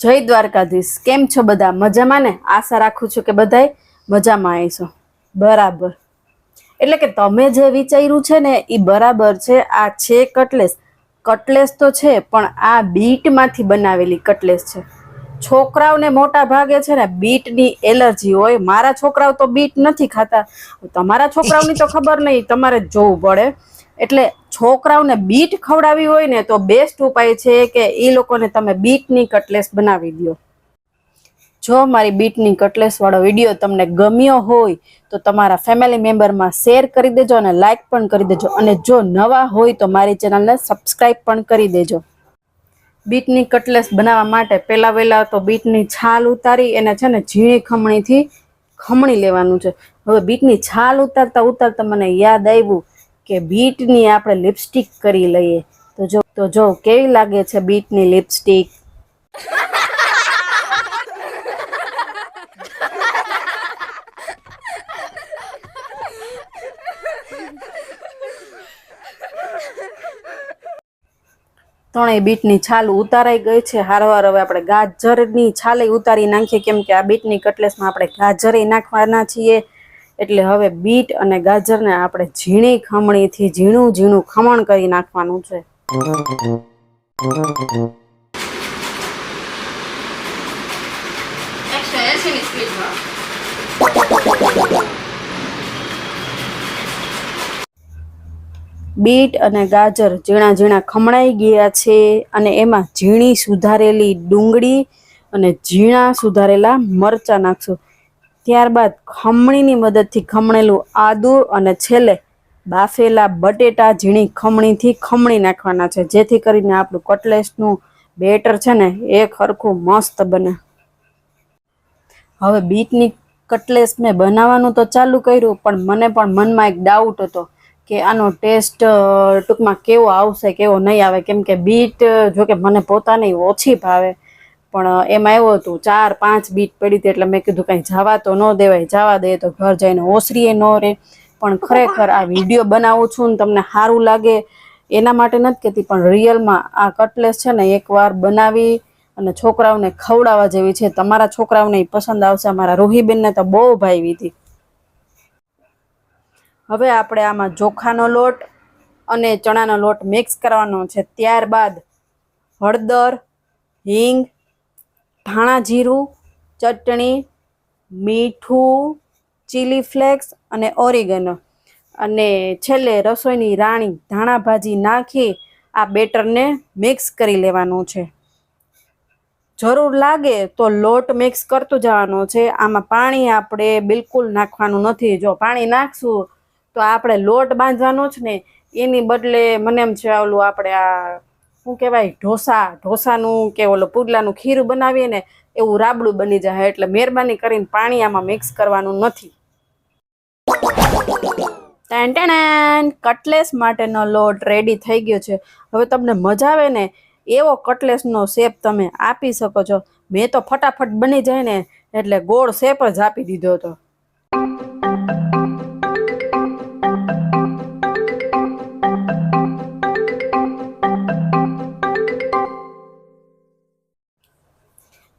જય દ્વારકાધીશ. કેમ છો બધા? મજામાં ને? આશા રાખું છું કે બધાય મજામાં આવીશો. બરાબર. એટલે કે તમે જે વિચાર્યું છે ને એ બરાબર છે. આ છે કટલેસ. કટલેસ તો છે, પણ આ બીટમાંથી બનાવેલી કટલેસ છે. છોકરાઓને મોટા ભાગે છે ને, બીટની એલર્જી હોય. મારા છોકરાઓ તો બીટ નથી ખાતા. તમારા છોકરાઓની તો ખબર નહીં. તમારે જોવું પડે. એટલે છોકરાઓને બીટ ખવડાવી હોય ને તો બેસ્ટ ઉપાય છે કે એ લોકોને તમે બીટની કટલેસ બનાવી દો જો મારી બીટની કટલેસ વાળો વીડિયો તમને ગમ્યો હોય તો તમારા ફેમિલી મેમ્બરમાં શેર કરી દેજો અને લાઇક પણ કરી દેજો. અને જો નવા હોય તો મારી ચેનલને સબસ્ક્રાઈબ પણ કરી દેજો. બીટની કટલેસ બનાવવા માટે પહેલાં વહેલાં તો બીટની છાલ ઉતારી, એને છે ને ઝીણી ખમણીથી ખમણી લેવાનું છે. હવે બીટની છાલ ઉતારતા ઉતારતા મને યાદ આવ્યું કે બીટની આપણે લિપસ્ટિક કરી લઈએ. તો જો તો જો કેવી લાગે છે બીટની લિપસ્ટિક? ત્રણેય બીટની છાલ ઉતારાઈ ગઈ છે. હારવાર હવે આપણે ગાજરની છાલે ઉતારી નાખીએ. કેમ કે આ બીટની કટલેસમાં આપણે ગાજરે નાખવાના છીએ. એટલે હવે બીટ અને ગાજરને આપણે ઝીણી ખમણીથી ઝીણું ઝીણું ખમણ કરી નાખવાનું છે. બીટ અને ગાજર ઝીણા ઝીણા ખમણાઈ ગયા છે અને એમાં ઝીણી સુધારેલી ડુંગળી અને ઝીણા સુધારેલા મરચાં નાખશું. ત્યારબાદ ખમણીની મદદથી ખમણેલું આદુ અને છેલ્લે બાફેલા બટેટા ઝીણી ખમણીથી ખમણી નાખવાના છે. જેથી કરીને આપણું કટલેસનું બેટર છે ને, એ ખરખું મસ્ત બને. હવે બીટની કટલેસ મેં બનાવવાનું તો ચાલુ કર્યું, પણ મને પણ મનમાં એક ડાઉટ હતો કે આનો ટેસ્ટ ટૂંકમાં કેવો આવશે, કેવો નહીં આવે. કેમ કે બીટ જો કે મને પોતાની ઓછી ભાવે. પણ એમાં એવું હતું, ચાર, પાંચ બીટ પડી હતી એટલે મેં કીધું કાંઈ જવા તો ન દેવાય, જવા દે તો ઘર જઈને ઓસરીએ ન રહે પણ ખરેખર આ વીડિયો બનાવું છું ને તમને સારું લાગે એના માટે નથી કહેતી, પણ રિયલમાં આ કટલેસ છે ને એકવાર બનાવી અને છોકરાઓને ખવડાવવા જેવી છે. તમારા છોકરાઓને પસંદ આવશે મારા રોહીબેનને તો બહુ ભાવી હતી હવે આપણે આમાં ચોખાનો લોટ અને ચણાનો લોટ મિક્સ કરવાનો છે. ત્યારબાદ હળદર, હિંગ ધાણા જીરું, ચટણી, મીઠું ચીલી ફ્લેક્સ અને ઓરિગનો. અને છેલ્લે રસોઈની રાણી ધાણા ભાજી નાખી આ બેટરને મિક્સ કરી લેવાનું છે. જરૂર લાગે તો લોટ મિક્સ કરતું જવાનું છે. આમાં પાણી આપણે બિલકુલ નાખવાનું નથી. જો પાણી નાખશું તો આપણે લોટ બાંધવાનો જ ને. એની બદલે મને એમ છે ઓલું આપણે આ શું કહેવાય, ઢોસા, ઢોસાનું કે ઓલું પુડલાનું ખીરું બનાવીએ ને એવું રાબડું બની જાય એટલે મહેરબાની કરીને પાણી આમાં મિક્સ કરવાનું નથી. કટલેસ માટેનો લોટ રેડી થઈ ગયો છે. હવે તમને મજા આવે ને એવો કટલેસનો શેપ તમે આપી શકો છો. મેં તો ફટાફટ બની જાય ને એટલે ગોળ શેપ જ આપી દીધો હતો.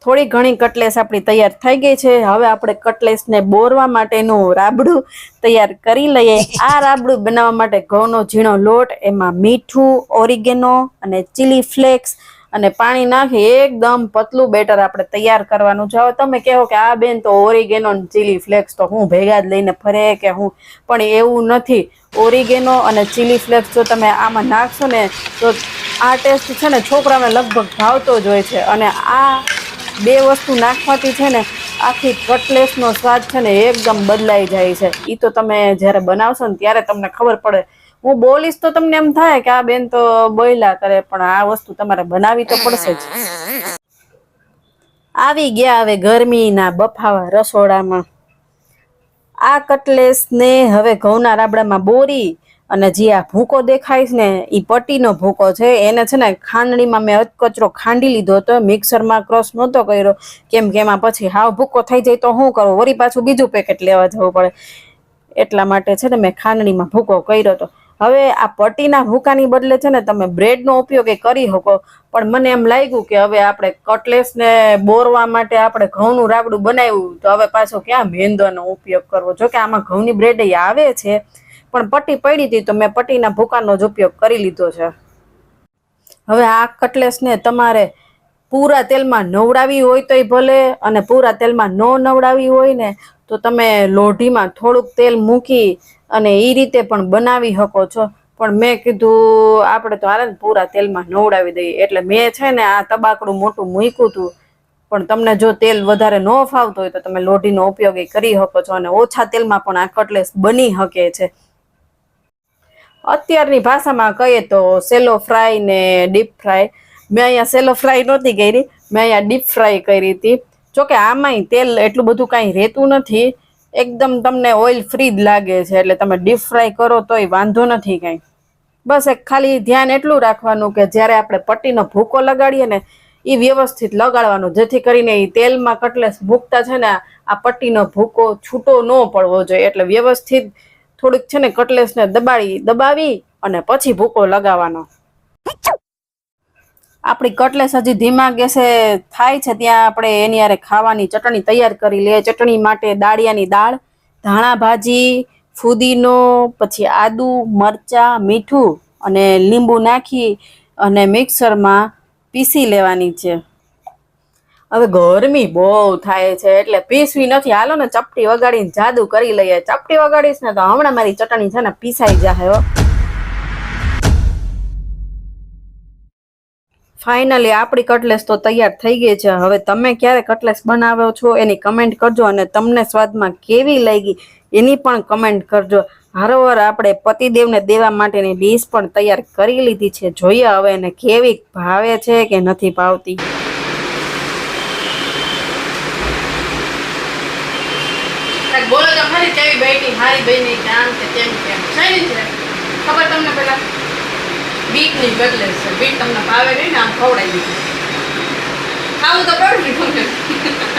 થોડી ઘણી કટલેસ આપણી તૈયાર થઈ ગઈ છે. હવે આપણે કટલેસને બોરવા માટેનું રાબડું તૈયાર કરી લઈએ. આ રાબડું બનાવવા માટે ઘઉંનો ઝીણો લોટ, એમાં મીઠું, ઓરિગેનો અને ચીલી ફ્લેક્સ અને પાણી નાખી એકદમ પતલું બેટર આપણે તૈયાર કરવાનું છે. હવે તમે કહો કે આ બેન તો ઓરિગેનો ચીલી ફ્લેક્સ તો હું ભેગા જ લઈને ફરે કે હું? પણ એવું નથી. ઓરિગેનો અને ચીલી ફ્લેક્સ જો તમે આમાં નાખશો ને તો આ ટેસ્ટ છે ને છોકરાને લગભગ ભાવતો જ હોય છે. અને આ બે વસ્તુ નાખવાથી છે ને આખી કટલેસનો સ્વાદ છે ને એકદમ બદલાઈ જાય છે. એ તો તમે જ્યારે બનાવશો ને ત્યારે તમને ખબર પડે. હું બોલીશ તો તમને એમ થાય કે આ બેન તો બોયલા કરે, પણ આ વસ્તુ તમારે બનાવી તો પડશે જ. આવી ગયા હવે ગરમીના બફાવા રસોડામાં. આ કટલેસને હવે ઘઉંના રાબડામાં બોરી અને જે આ ભૂકો દેખાય છે ને એ પટ્ટીનો ભૂકો છે. એને છે ને ખાંડણીમાં મેં કચરો ખાંડી લીધો હતો, મિક્સરમાં ક્રોસ નહોતો કર્યો. કેમ કે એમાં પછી હાવ ભૂકો થઈ જાય તો શું કરું? વળી પાછું બીજું પેકેટ લેવા જવું પડે. એટલા માટે છે ને મેં ખાંડણીમાં ભૂકો કર્યો હતો. હવે આ પટ્ટીના ભૂકાની બદલે છે ને તમે બ્રેડનો ઉપયોગ એ કરી શકો. પણ મને એમ લાગ્યું કે હવે આપણે કટલેસને બોરવા માટે આપણે ઘઉંનું રાબડું બનાવ્યું. તો હવે પાછો ક્યાં મેંદોનો ઉપયોગ કરવો? જો કે આમાં ઘઉંની બ્રેડ એ આવે છે. પણ પટ્ટી પડી હતી તો મેં પટ્ટીના ભૂકાનો જ ઉપયોગ કરી લીધો છે. હવે આ કટલેસને તમારે પૂરા તેલમાં નવડાવી હોય તોય ભલે અને પૂરા તેલમાં ન નવડાવી હોય ને, તો તમે લોઢીમાં થોડુંક તેલ મૂકી અને એ રીતે પણ બનાવી શકો છો. પણ મેં કીધું આપણે તો હાલે ને પૂરા તેલમાં નવડાવી દઈએ. એટલે મેં છે ને આ તબાકડું મોટું મૂક્યું હતું. પણ તમને જો તેલ વધારે ન ફાવતું હોય તો તમે લોઢીનો ઉપયોગ કરી શકો છો અને ઓછા તેલમાં પણ આ કટલેસ બની શકે છે. અત્યારની ભાષામાં કહીએ તો સેલો ફ્રાય ને ડીપ ફ્રાય. મેં અહીંયા સેલો ફ્રાય નહોતી કરી, મેં અહીંયા ડીપ ફ્રાય કરી હતી. જોકે આમાંય તેલ એટલું બધું કાંઈ રહેતું નથી. એકદમ તમને ઓઇલ ફ્રી જ લાગે છે, એટલે તમે ડીપ ફ્રાય કરો તોય વાંધો નથી કાંઈ. બસ એક ખાલી ધ્યાન એટલું રાખવાનું કે જ્યારે આપણે પટ્ટીનો ભૂકો લગાડીએ ને એ વ્યવસ્થિત લગાડવાનું. જેથી કરીને એ તેલમાં કટલેસ ભૂકતા છે ને, આ પટ્ટીનો ભૂકો છૂટો ન પડવો જોઈએ. એટલે વ્યવસ્થિત થોડીક છે ને કટલેસને દબાડી, દબાવી અને પછી ભૂકો લગાવવાનો. આપણી કટલેસ હજી ધીમા ગેસે થાય છે, ત્યાં આપણે એની હારે ખાવાની ચટણી તૈયાર કરી લઈએ. ચટણી માટે દાળિયાની દાળ, ધાણા ભાજી, ફુદીનો, પછી આદુ, મરચા, મીઠું અને લીંબુ નાખી અને મિક્સરમાં પીસી લેવાની છે. હવે ગરમી બહુ થાય છે એટલે પીસવી નથી. હાલો ને ચપટી વગાડીને જાદુ કરી લઈએ. ચપટી વગાડીશ ને તો હમણાં મારી ચટણી છે ને પીસાઈ જાય ફાઇનલી આપણી કટલેસ તો તૈયાર થઈ ગઈ છે. હવે તમે ક્યારે કટલેસ બનાવો છો એની કમેન્ટ કરજો અને તમને સ્વાદમાં કેવી લાગી એની પણ કમેન્ટ કરજો. હારોવાર આપણે પતિદેવને દેવા માટેની ડીશ પણ તૈયાર કરી લીધી છે. જોઈએ હવે એને કેવી ભાવે છે કે નથી ભાવતી બોલો તો ખરી કેવી બેટી હારી બેની આમ કે તેમ કેમ છે છે ખબર તમને પેલા? બીટની બદલે છે. બીટ તમને ભાવે નહીં ને આમ ખવડાવી દીધું. ખાવું તો પડે ને તમને